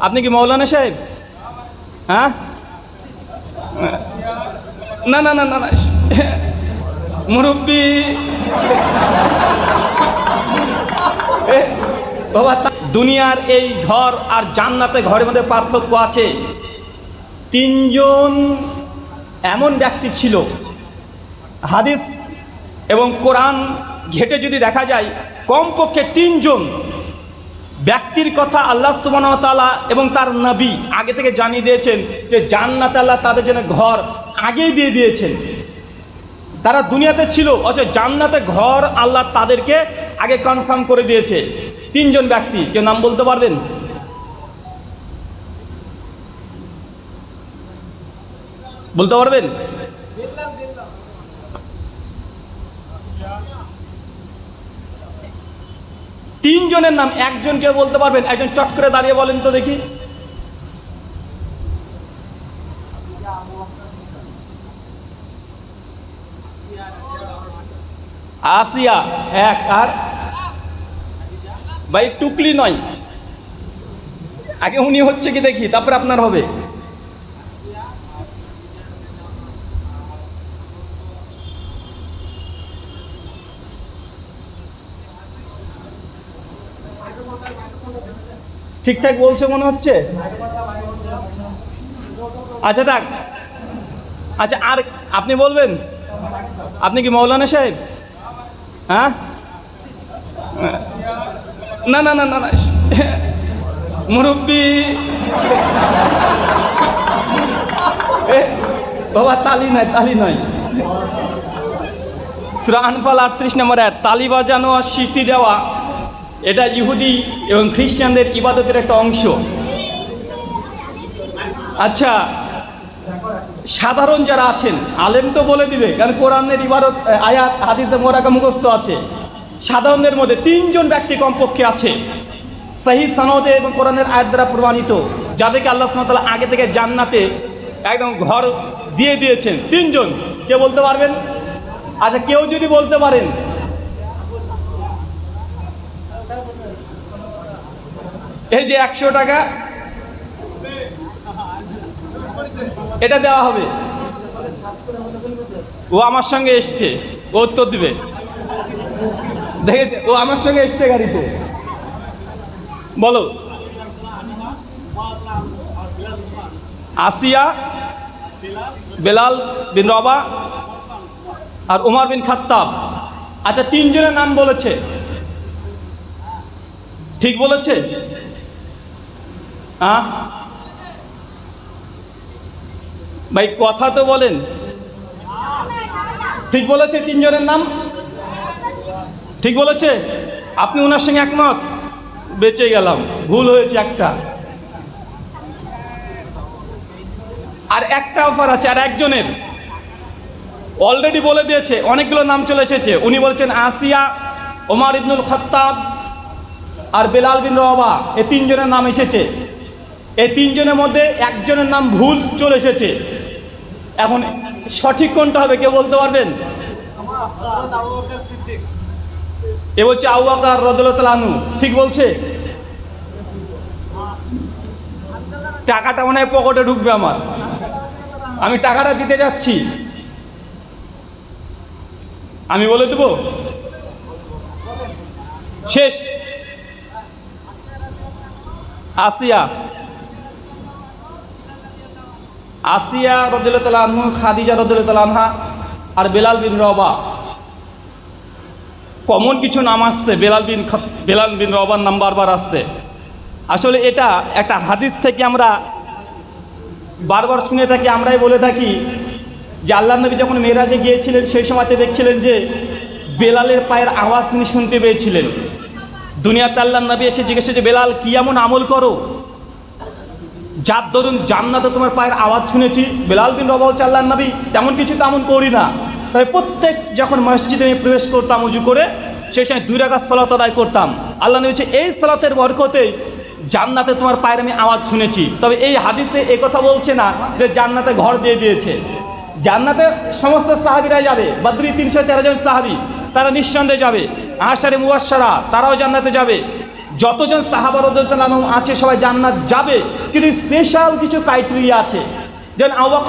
আপনি কি মৌলানা সাহেব? হ্যাঁ? না না না না না। মুরব্বী। বাবা দুনিয়ার এই ঘর আর জান্নাতে ঘরের মধ্যে পার্থক্য আছে। তিনজন এমন ব্যক্তি ছিল। হাদিস এবং কোরআন ঘেটে যদি দেখা যায়, কমপক্ষে তিনজন ব্যক্তির কথা আল্লাহ সুবাহতালা এবং তার নবী আগে থেকে জানিয়ে দিয়েছেন যে জান্নাত আল্লাহ তাদের জন্য ঘর আগেই দিয়ে দিয়েছেন। তারা দুনিয়াতে ছিল, অথচ জান্নাতে ঘর আল্লাহ তাদেরকে আগে কনফার্ম করে দিয়েছে। তিনজন ব্যক্তি, কেউ নাম বলতে পারবেন? বলতে পারবেন? তিনজনের নাম একজন কেউ বলতে পারবেন? একজন চট করে দাঁড়িয়ে বলেন তো দেখি। আসিয়া, এক, আর? ভাই, টুকলি নয়। আগে উনি হচ্ছে কি দেখি, তারপরে আপনার হবে। ঠিকঠাক বলছে মনে হচ্ছে? আচ্ছা থাক। আচ্ছা আর আপনি বলবেন? আপনি কি মৌলানা সাহেব? হ্যাঁ? না না না না না। মুরব্বী। বাবা, তালি নয় তালি নয় শ্রানফাল আটত্রিশ নম্বর এক তালি বাজানো আর সিটি দেওয়া। এটা ইহুদি এবং খ্রিস্টানদের ইবাদতের একটা অংশ। আচ্ছা সাধারণ যারা আছেন, আলেম তো বলে দিবে, কারণ কোরআনের ইবাদত আয়াত, হাদিসে মোরাকা মুখস্থ আছে। সাধারণদের মধ্যে তিনজন ব্যক্তি কমপক্ষে আছে। সহি সনদে এবং কোরআনের আয়াত দ্বারা প্রমাণিত, যাদেরকে আল্লাহ সামতাল্লাহ আগে থেকে জান্নাতে একদম ঘর দিয়ে দিয়েছেন। তিনজন। কে বলতে পারবেন? আচ্ছা কেউ যদি বলতে পারেন এই যে একশো টাকা, এটা দেওয়া হবে। ও আমার সঙ্গে এসছে, ও উত্তর দিবে। দেখেছে, ও আমার সঙ্গে এসছে গাড়িতে। বলো। আসিয়া, বেলাল বিন রবা আর উমার বিন খাত্তাব। আচ্ছা তিনজনের নাম বলেছে। ঠিক বলেছে? হ্যাঁ ভাই, কথা তো বলেন। ঠিক বলেছে তিনজনের নাম? ঠিক বলেছে? আপনি ওনার সঙ্গে একমত? বেঁচে গেলাম, ভুল হয়েছে একটা। আর একটা অফার আছে, আর একজনের। অলরেডি বলে দিয়েছে, অনেকগুলো নাম চলে এসেছে। উনি বলেছেন আসিয়া, ওমার ইবনুল খত্তাব আর বেলাল বিন রবা এই তিনজনের নাম এসেছে। এই তিনজনের মধ্যে একজনের নাম ভুল চলে এসেছে। এখন সঠিক কোনটা হবে কেউ বলতে পারবেন? এ বলছে আউয়াকার রদুল্লাহ ঠিক বলছে? টাকাটা মনে হয় পকেটে ঢুকবে আমার। আমি টাকাটা দিতে যাচ্ছি। আমি বলে দেব? শেষ। আসিয়া। আসিয়া রদুল্লাহ আনহু, খাদিজা রদুল্লাহ আনহা আর বেলাল বিন রবা। কমন কিছু নাম আসছে, বেলাল বিন বেলাল বিন রবার নাম বারবার আসছে। আসলে এটা একটা হাদিস থেকে আমরা বারবার শুনে থাকি, আমরাই বলে থাকি যে আল্লাহ নবী যখন মেয়েরাজে গিয়েছিলেন, সেই সময়তে দেখছিলেন যে বেলালের পায়ের আওয়াজ তিনি শুনতে পেয়েছিলেন। দুনিয়াতে আল্লাহ নবী এসে জিজ্ঞেস যে বেলাল, কি এমন আমল করো? যার ধরুন, জান্নাতে তোমার পায়ের আওয়াজ শুনেছি, বেলাল বিন রবা হচ্ছে আল্লাহ নবী, তেমন কিছু তেমন করি না। তাই প্রত্যেক যখন মসজিদে আমি প্রবেশ করতাম উজু করে, সেই সময় দুই রাকাত সালাত আদায় করতাম। আল্লাহ নবী এই সালাতের বরকতে জান্নাতে তোমার পায়ের আমি আওয়াজ শুনেছি। তবে এই হাদিসে এ কথা বলছে না যে জান্নাতে ঘর দিয়ে দিয়েছে। জান্নাতে সমস্ত সাহাবিরাই যাবে, বদ্রি তিনশো তেরো জন সাহাবি, তারা নিঃসন্দেহে যাবে। আশারে মুয়াশারা তারাও জান্নাতে যাবে। যতজন সাহাবারদান আছে সবাই জান্নাত যাবে। কিন্তু স্পেশাল কিছু ক্রাইটেরিয়া আছে। যেন